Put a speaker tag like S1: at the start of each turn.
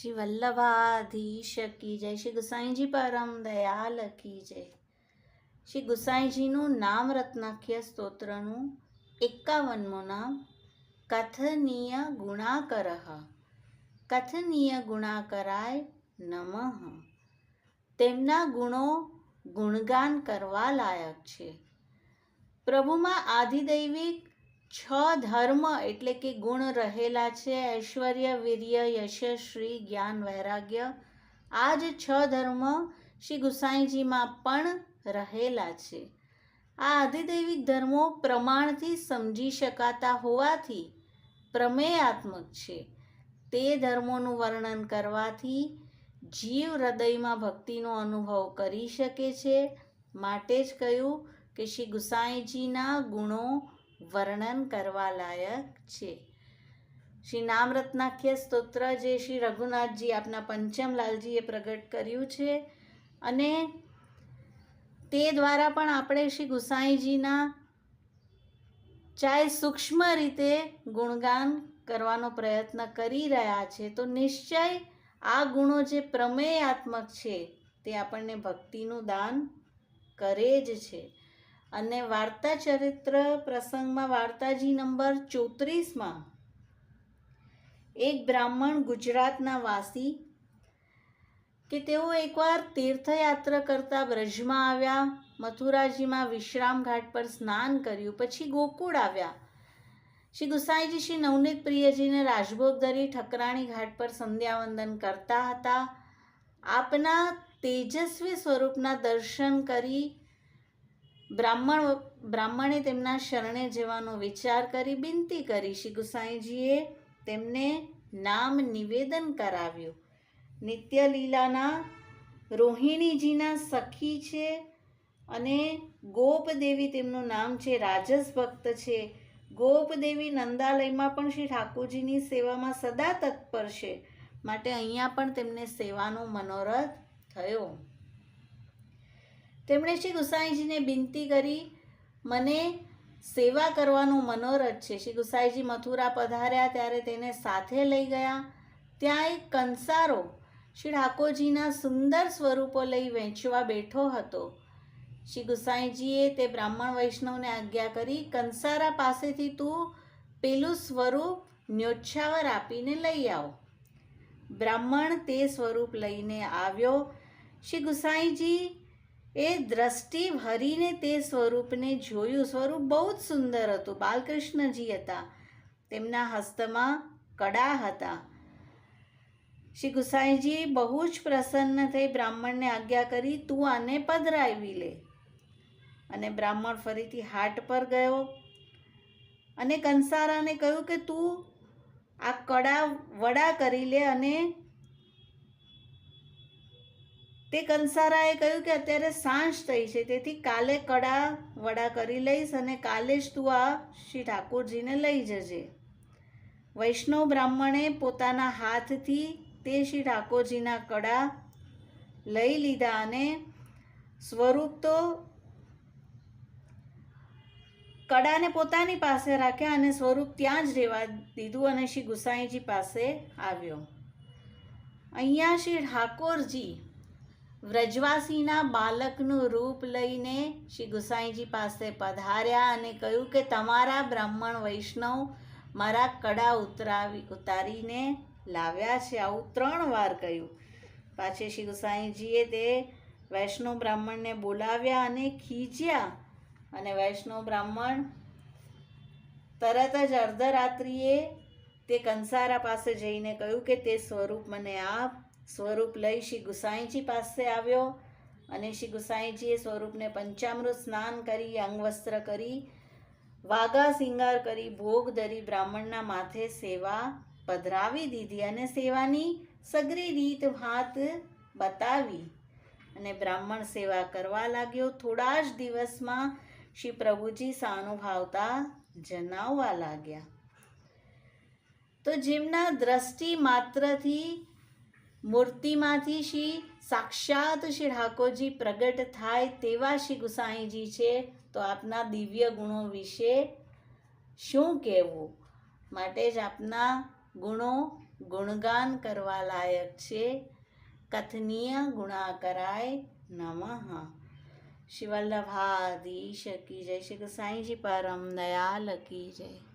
S1: શ્રી વલ્લભાધીશ કી જય. શ્રી ગુસાઈજી પરમ દયાલ કી જય. શ્રી ગુસાઈજીનું નામ રત્નાખ્ય સ્તોત્રનું એકાવનમું નામ કથનીય ગુણાકરઃ. કથનીય ગુણાકરાય નમઃ. તેમના ગુણો ગુણગાન કરવા લાયક છે. પ્રભુમાં આધિદૈવિક છ ધર્મ એટલે કે ગુણ રહેલા છે, ઐશ્વર્ય, વીર્ય યશશ્રી જ્ઞાન, વૈરાગ્ય. આ જ છ ધર્મ શ્રી ગુસાઈજીમાં પણ રહેલા છે. આ આધિદૈવિક ધર્મો પ્રમાણથી સમજી શકાતા હોવાથી પ્રમેયાત્મક છે. તે ધર્મોનું વર્ણન કરવાથી જીવ હૃદયમાં ભક્તિનો અનુભવ કરી શકે છે. માટે જ કહ્યું કે શ્રી ગુસાઈજીના ગુણો વર્ણન કરવા લાયક છે. શ્રી નામરત્નાખ્ય સ્તોત્ર જે શ્રી રઘુનાથજી આપના પંચમલાલજીએ પ્રગટ કર્યું છે અને તે દ્વારા પણ આપણે શ્રી ગુસાઈજીના ચાહે સૂક્ષ્મ રીતે ગુણગાન કરવાનો પ્રયત્ન કરી રહ્યા છે. તો નિશ્ચય આ ગુણો જે પ્રમેયાત્મક છે તે આપણને ભક્તિનું દાન કરે જ છે. અને વાર્તા ચરિત્ર પ્રસંગમાં વાર્તાજી નંબર ચોત્રીસમાં એક બ્રાહ્મણ ગુજરાતના વાસી કે તેઓ એકવાર તીર્થયાત્રા કરતા બ્રજમાં આવ્યા, મથુરાજીમાં વિશ્રામ ઘાટ પર સ્નાન કર્યું, પછી ગોકુળ આવ્યા. શ્રી ગુસાઈજી, શ્રી નવનીત પ્રિયજીને રાજભોગ ધરી ઠકરાણી ઘાટ પર સંધ્યાવંદન કરતા હતા. આપના તેજસ્વી સ્વરૂપના દર્શન કરી બ્રાહ્મણ બ્રાહ્મણે તેમના શરણે જવાનો વિચાર કરી બિનતી કરી શ્રી ગુસાઈજીએ તેમને નામ નિવેદન કરાવ્યું. નિત્યલીલાના રોહિણીજીના સખી છે અને ગોપદેવી તેમનું નામ છે રાજસ ભક્ત છે. ગોપદેવી નંદાલયમાં પણ શ્રી ઠાકોરજીની સેવામાં સદા તત્પર છે. માટે અહીંયા પણ તેમને સેવાનો મનોરથ થયો. તેમણે શ્રી ગુસાઈજીને બિનતી કરી, મને સેવા કરવાનું મનોરથ છે. શ્રી ગુસાઈજી મથુરા પધાર્યા, ત્યારે તેને સાથે લઈ ગયા. ત્યાં એક કંસારો શ્રી ઠાકોરજીના સુંદર સ્વરૂપો લઈ વેચવા બેઠો હતો. શ્રી ગુસાઈજીએ તે બ્રાહ્મણ વૈષ્ણવને આજ્ઞા કરી, કંસારા પાસેથી તું પેલું સ્વરૂપ ન્યોચ્છાવર આપીને લઈ આવો. બ્રાહ્મણ તે સ્વરૂપ લઈને આવ્યો. શ્રી ગુસાઈજી એ દ્રષ્ટિ ભરીને તે સ્વરૂપને જોયું. સ્વરૂપ બહુ જ સુંદર હતું. બાલકૃષ્ણજી હતા. તેમના હસ્તમાં કડા હતા. શ્રી ગુસાઈજી બહુ જ પ્રસન્ન થઈ બ્રાહ્મણને આજ્ઞા કરી, તું આને પધરાવી લે. અને બ્રાહ્મણ ફરીથી હાટ પર ગયો અને કંસારાને કહ્યું કે, તું આ કડા વડા કરી લે અને તે કંસારાએ કહ્યું કે અત્યારે સાંજ થઈ છે, તેથી કાલે કડા વડા કરી લઈશ અને કાલે જ તું આ શ્રી ઠાકોરજીને લઈ જજે. વૈષ્ણવ બ્રાહ્મણે પોતાના હાથથી તે શ્રી ઠાકોરજીના કડા લઈ લીધા અને સ્વરૂપ તો કડાને પોતાની પાસે રાખ્યા અને સ્વરૂપ ત્યાં જ રહેવા દીધું અને શ્રી ગુસાઈજી પાસે આવ્યો. અહીંયા શ્રી ઠાકોરજી વ્રજવાસીના બાલકનું રૂપ લઈને શ્રી ગુસાઈજી પાસે પધાર્યા અને કહ્યું કે તમારા બ્રાહ્મણ વૈષ્ણવ મારા કડા ઉતરાવી, ઉતારીને લાવ્યા છે. આવું ત્રણ વાર કહ્યું. પાછી શ્રી ગુસાઈજીએ તે વૈષ્ણવ બ્રાહ્મણને બોલાવ્યા અને ખીચ્યા અને વૈષ્ણવ બ્રાહ્મણ તરત જ અર્ધરાત્રિએ તે કંસારા પાસે જઈને કહ્યું કે તે સ્વરૂપ મને આપ સ્વરૂપ લઈ શ્રી ગુસાઈજી પાસે આવ્યો અને શ્રી ગુસાઈજીએ સ્વરૂપને પંચામૃત સ્નાન કરી, અંગવસ્ત્ર કરી, વાઘા શિંગાર કરી, ભોગ ધરી બ્રાહ્મણના માથે સેવા પધરાવી દીધી અને સેવાની સગરી રીત ભાત બતાવી. અને બ્રાહ્મણ સેવા કરવા લાગ્યો. થોડા જ દિવસમાં શ્રી પ્રભુજી સાનુભાવતા જણાવવા લાગ્યા. તો જેમના દ્રષ્ટિ માત્રથી મૂર્તિમાંથી શ્રી સાક્ષાત શ્રી ઠાકોરજી પ્રગટ થાય તેવા શ્રી ગુસાઈજી છે, તો આપના દિવ્ય ગુણો વિશે શું કહેવું? માટે જ આપના ગુણો ગુણગાન કરવા લાયક છે. કથનીય ગુણા કરાય નમઃ શિવલ્લભાધીશ કી જય. શ્રી સાંઈજી પરમ દયાલ કી જય.